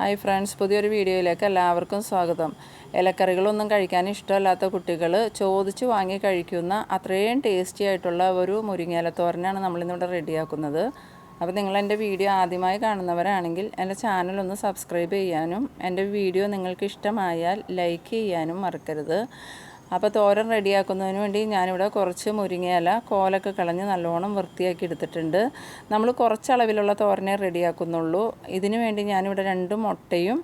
Hi friends പുതിയൊരു വീഡിയോയിലേക്ക് എല്ലാവർക്കും സ്വാഗതം. ഇലക്കറികളൊന്നും കഴിക്കാൻ ഇഷ്ടമല്ലാത്ത കുട്ടികൾ ചോദിച്ച് വാങ്ങി കഴിക്കുന്ന അത്രയും ടേസ്റ്റി ആയിട്ടുള്ള ഒരു മുരിങ്ങയില തോരനാണ് നമ്മളിന്നിവിടെ റെഡിയാക്കുന്നത്. അപ്പോൾ നിങ്ങൾ എന്റെ വീഡിയോ ആദ്യമായി കാണുന്നവരാണെങ്കിൽ എന്റെ ചാനൽ ഒന്ന് സബ്സ്ക്രൈബ് ചെയ്യാനും എന്റെ വീഡിയോ നിങ്ങൾക്ക് ഇഷ്ടമായാൽ ലൈക്ക് ചെയ്യാനും മറക്കരുത്. അപ്പോൾ തോരൻ റെഡിയാക്കുന്നതിന് വേണ്ടി ഞാനിവിടെ കുറച്ച് മുരിങ്ങയില കോലൊക്കെ കളഞ്ഞ് നല്ലോണം വൃത്തിയാക്കി എടുത്തിട്ടുണ്ട്. നമ്മൾ കുറച്ച് അളവിലുള്ള തോരനെ റെഡിയാക്കുന്നുള്ളൂ. ഇതിന് വേണ്ടി ഞാനിവിടെ രണ്ട് മുട്ടയും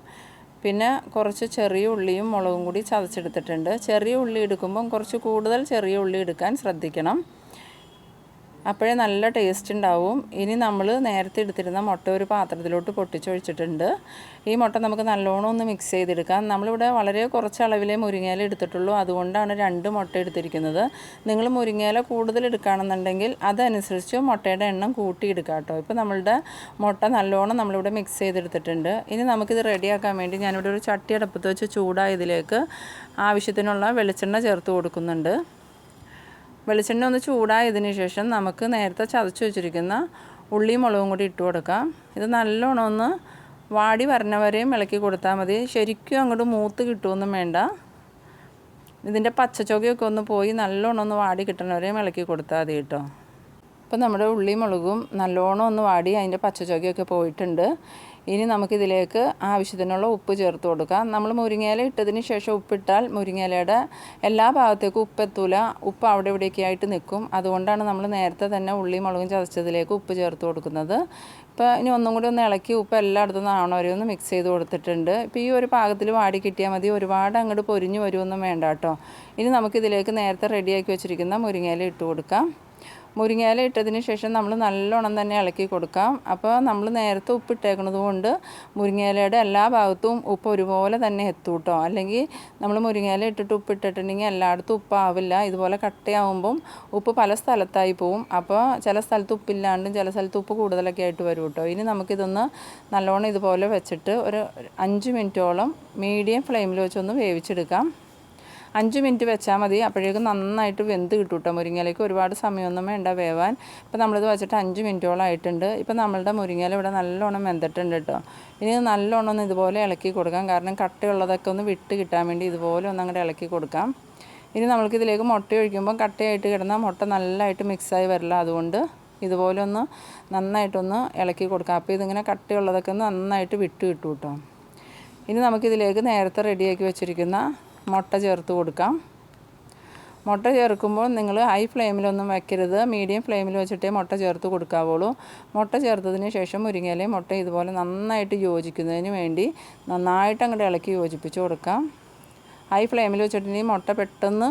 പിന്നെ കുറച്ച് ചെറിയ ഉള്ളിയും മുളകും കൂടി ചതച്ചെടുത്തിട്ടുണ്ട്. ചെറിയ ഉള്ളി എടുക്കുമ്പം കുറച്ച് കൂടുതൽ ചെറിയ ഉള്ളി എടുക്കാൻ ശ്രദ്ധിക്കണം. അപ്പോഴേ നല്ല ടേസ്റ്റ് ഉണ്ടാവും. ഇനി നമ്മൾ നേരത്തെ എടുത്തിരുന്ന മുട്ട ഒരു പാത്രത്തിലോട്ട് പൊട്ടിച്ചൊഴിച്ചിട്ടുണ്ട്. ഈ മുട്ട നമുക്ക് നല്ലോണം ഒന്ന് മിക്സ് ചെയ്തെടുക്കാം. നമ്മളിവിടെ വളരെ കുറച്ച് അളവിലേ മുരിങ്ങയില എടുത്തിട്ടുള്ളൂ. അതുകൊണ്ടാണ് രണ്ട് മുട്ട എടുത്തിരിക്കുന്നത്. നിങ്ങൾ മുരിങ്ങയില കൂടുതൽ എടുക്കുകയാണെന്നുണ്ടെങ്കിൽ അതനുസരിച്ച് മുട്ടയുടെ എണ്ണം കൂട്ടിയെടുക്കാം കേട്ടോ. ഇപ്പോൾ നമ്മളുടെ മുട്ട നല്ലോണം നമ്മളിവിടെ മിക്സ് ചെയ്തെടുത്തിട്ടുണ്ട്. ഇനി നമുക്കിത് റെഡിയാക്കാൻ വേണ്ടി ഞാനിവിടെ ഒരു ചട്ടി അടുപ്പത്ത് വെച്ച് ചൂടായതിലേക്ക് ആവശ്യത്തിനുള്ള വെളിച്ചെണ്ണ ചേർത്ത് കൊടുക്കുന്നുണ്ട്. വെളിച്ചെണ്ണ ഒന്ന് ചൂടായതിനു ശേഷം നമുക്ക് നേരത്തെ ചതച്ച് വെച്ചിരിക്കുന്ന ഉള്ളിയും മുളകും കൂടി ഇട്ട് കൊടുക്കാം. ഇത് നല്ലോണം ഒന്ന് വാടി വരണവരെയും ഇളക്കി കൊടുത്താൽ മതി. ശരിക്കും അങ്ങോട്ട് മൂത്ത് കിട്ടുമൊന്നും വേണ്ട. ഇതിന്റെ പച്ചച്ചൊകയൊക്കെ ഒന്ന് പോയി നല്ലോണം ഒന്ന് വാടി കിട്ടണവരെയും ഇളക്കി കൊടുത്താൽ മതി കേട്ടോ. ഇപ്പം നമ്മുടെ ഉള്ളിയും മുളകും നല്ലോണം ഒന്ന് വാടി അതിന്റെ പച്ചച്ചൊകയൊക്കെ പോയിട്ടുണ്ട്. ഇനി നമുക്കിതിലേക്ക് ആവശ്യത്തിനുള്ള ഉപ്പ് ചേർത്ത് കൊടുക്കാം. നമ്മൾ മുരിങ്ങയില ഇട്ടതിന് ശേഷം ഉപ്പിട്ടാൽ മുരിങ്ങയിലയുടെ എല്ലാ ഭാഗത്തേക്കും ഉപ്പ് എത്തൂല. ഉപ്പ് അവിടെ ഇവിടെയൊക്കെ ആയിട്ട് നിൽക്കും. അതുകൊണ്ടാണ് നമ്മൾ നേരത്തെ തന്നെ ഉള്ളി മുളകും ചതച്ചതിലേക്ക് ഉപ്പ് ചേർത്ത് കൊടുക്കുന്നത്. ഇപ്പോൾ ഇനി ഒന്നും കൂടി ഒന്ന് ഇളക്കി ഉപ്പ് എല്ലായിടത്തും ആവണ വരെ ഒന്ന് മിക്സ് ചെയ്ത് കൊടുത്തിട്ടുണ്ട്. ഇപ്പോൾ ഈ ഒരു പാകത്തിൽ വാടി കിട്ടിയാൽ മതി. ഒരുപാട് അങ്ങോട്ട് പൊരിഞ്ഞ് വരുമൊന്നും വേണ്ട കേട്ടോ. ഇനി നമുക്കിതിലേക്ക് നേരത്തെ റെഡിയാക്കി വെച്ചിരിക്കുന്ന മുരിങ്ങയില ഇട്ട് കൊടുക്കാം. മുരിങ്ങയില ഇട്ടതിന് ശേഷം നമ്മൾ നല്ലോണം തന്നെ ഇളക്കി കൊടുക്കാം. അപ്പോൾ നമ്മൾ നേരത്തെ ഉപ്പ് ഇട്ടേക്കുന്നത് കൊണ്ട് മുരിങ്ങയിലയുടെ എല്ലാ ഭാഗത്തും ഉപ്പ് ഒരുപോലെ തന്നെ എത്തും കേട്ടോ. അല്ലെങ്കിൽ നമ്മൾ മുരിങ്ങയില ഇട്ടിട്ട് ഉപ്പിട്ടിട്ടുണ്ടെങ്കിൽ എല്ലായിടത്തും ഉപ്പാവില്ല. ഇതുപോലെ കട്ടയാവുമ്പം ഉപ്പ് പല സ്ഥലത്തായി പോവും. അപ്പോൾ ചില സ്ഥലത്ത് ഉപ്പില്ലാണ്ടും ചില സ്ഥലത്ത് ഉപ്പ് കൂടുതലൊക്കെ ആയിട്ട് വരും കേട്ടോ. ഇനി നമുക്കിതൊന്ന് നല്ലോണം ഇതുപോലെ വെച്ചിട്ട് ഒരു അഞ്ച് മിനിറ്റോളം മീഡിയം ഫ്ലെയിമിൽ വെച്ചൊന്ന് വേവിച്ചെടുക്കാം. അഞ്ച് മിനിറ്റ് വെച്ചാൽ മതി. അപ്പോഴേക്കും നന്നായിട്ട് വെന്ത് കിട്ടും കേട്ടോ മുരിങ്ങയിലേക്ക് ഒരുപാട് സമയമൊന്നും വേണ്ട വേവാൻ. ഇപ്പോൾ നമ്മളിത് വെച്ചിട്ട് അഞ്ച് മിനിറ്റോളം ആയിട്ടുണ്ട്. ഇപ്പോൾ നമ്മളുടെ മുരിങ്ങയില ഇവിടെ നല്ലോണം വെന്തിട്ടുണ്ട് കേട്ടോ ഇനി നല്ലോണം ഒന്ന് ഇതുപോലെ ഇളക്കി കൊടുക്കാം. കാരണം കട്ടയുള്ളതൊക്കെ ഒന്ന് വിട്ട് കിട്ടാൻ വേണ്ടി ഇതുപോലെ ഒന്ന് അങ്ങോട്ട് ഇളക്കി കൊടുക്കാം. ഇനി നമ്മൾക്ക് ഇതിലേക്ക് മുട്ട ഒഴിക്കുമ്പോൾ കട്ടയായിട്ട് കിടന്നാൽ മുട്ട നല്ലതായിട്ട് മിക്സായി വരില്ല. അതുകൊണ്ട് ഇതുപോലെ ഒന്ന് നന്നായിട്ടൊന്ന് ഇളക്കി കൊടുക്കാം. അപ്പോൾ ഇതിങ്ങനെ കട്ടയുള്ളതൊക്കെ ഒന്ന് നന്നായിട്ട് വിട്ട് കിട്ടും കേട്ടോ ഇനി നമുക്കിതിലേക്ക് നേരത്തെ റെഡിയാക്കി വെച്ചിരിക്കുന്ന മുട്ട ചേർത്ത് കൊടുക്കാം. മുട്ട ചേർക്കുമ്പോൾ നിങ്ങൾ ഹൈ ഫ്ലെയിമിലൊന്നും വെക്കരുത്. മീഡിയം ഫ്ലെയിമിൽ വെച്ചിട്ടേ മുട്ട ചേർത്ത് കൊടുക്കാവുള്ളൂ. മുട്ട ചേർത്തതിന് ശേഷം മുരിങ്ങയിലയും മുട്ട ഇതുപോലെ നന്നായിട്ട് യോജിക്കുന്നതിന് വേണ്ടി നന്നായിട്ട് അങ്ങോട്ട് ഇളക്കി യോജിപ്പിച്ച് കൊടുക്കാം. ഹൈ ഫ്ലെയിമിൽ വെച്ചിട്ടുണ്ടെങ്കിൽ മുട്ട പെട്ടെന്ന്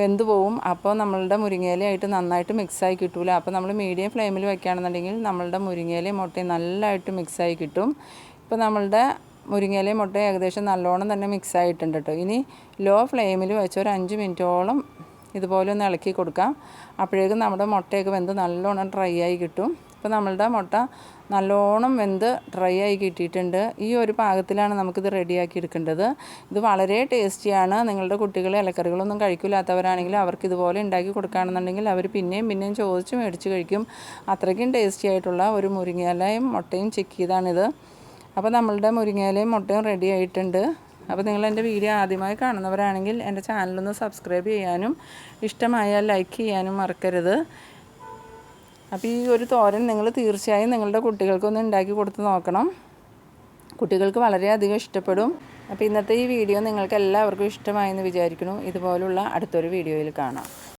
വെന്ത് പോവും. അപ്പോൾ നമ്മളുടെ മുരിങ്ങയിലയായിട്ട് നന്നായിട്ട് മിക്സായി കിട്ടൂല. അപ്പോൾ നമ്മൾ മീഡിയം ഫ്ലെയിമിൽ വെക്കുകയാണെന്നുണ്ടെങ്കിൽ നമ്മളുടെ മുരിങ്ങയിലയും മുട്ടയും നല്ലതായിട്ട് മിക്സായി കിട്ടും. ഇപ്പോൾ നമ്മളുടെ മുരിങ്ങയിലയും മുട്ട ഏകദേശം നല്ലോണം തന്നെ മിക്സ് ആയിട്ടുണ്ട് കേട്ടോ ഇനി ലോ ഫ്ലെയിമിൽ വെച്ച് ഒരു അഞ്ച് മിനിറ്റോളം ഇതുപോലെ ഒന്ന് ഇളക്കി കൊടുക്കാം. അപ്പോഴേക്കും നമ്മുടെ മുട്ടയൊക്കെ വെന്ത് നല്ലോണം ഡ്രൈ ആയി കിട്ടും. ഇപ്പോൾ നമ്മളുടെ മുട്ട നല്ലോണം വെന്ത് ഡ്രൈ ആയി കിട്ടിയിട്ടുണ്ട്. ഈ ഒരു പാകത്തിലാണ് നമുക്കിത് റെഡിയാക്കി എടുക്കേണ്ടത്. ഇത് വളരെ ടേസ്റ്റിയാണ് നിങ്ങളുടെ കുട്ടികൾ ഇലക്കറികളൊന്നും കഴിക്കില്ലാത്തവരാണെങ്കിൽ അവർക്ക് ഇതുപോലെ ഉണ്ടാക്കി കൊടുക്കുകയാണെന്നുണ്ടെങ്കിൽ അവർ പിന്നെയും പിന്നെയും ചോദിച്ച് മേടിച്ച് കഴിക്കും. അത്രയ്ക്കും ടേസ്റ്റി ആയിട്ടുള്ള ഒരു മുരിങ്ങയിലയും മുട്ടയും ചിക്കിയതാണിത്. അപ്പോൾ നമ്മളുടെ മുരിങ്ങയിലയും മുട്ടയും റെഡി ആയിട്ടുണ്ട്. അപ്പോൾ നിങ്ങൾ എന്റെ വീഡിയോ ആദ്യമായി കാണുന്നവരാണെങ്കിൽ എന്റെ ചാനലൊന്ന് സബ്സ്ക്രൈബ് ചെയ്യാനും ഇഷ്ടമായാൽ ലൈക്ക് ചെയ്യാനും മറക്കരുത്. അപ്പോൾ ഈ ഒരു തോരൻ നിങ്ങൾ തീർച്ചയായും നിങ്ങളുടെ കുട്ടികൾക്കൊന്ന് ഉണ്ടാക്കി കൊടുത്ത് നോക്കണം. കുട്ടികൾക്ക് വളരെയധികം ഇഷ്ടപ്പെടും. അപ്പോൾ ഇന്നത്തെ ഈ വീഡിയോ നിങ്ങൾക്ക് എല്ലാവർക്കും ഇഷ്ടമായെന്ന് വിചാരിക്കുന്നു. ഇതുപോലുള്ള അടുത്തൊരു വീഡിയോയിൽ കാണാം.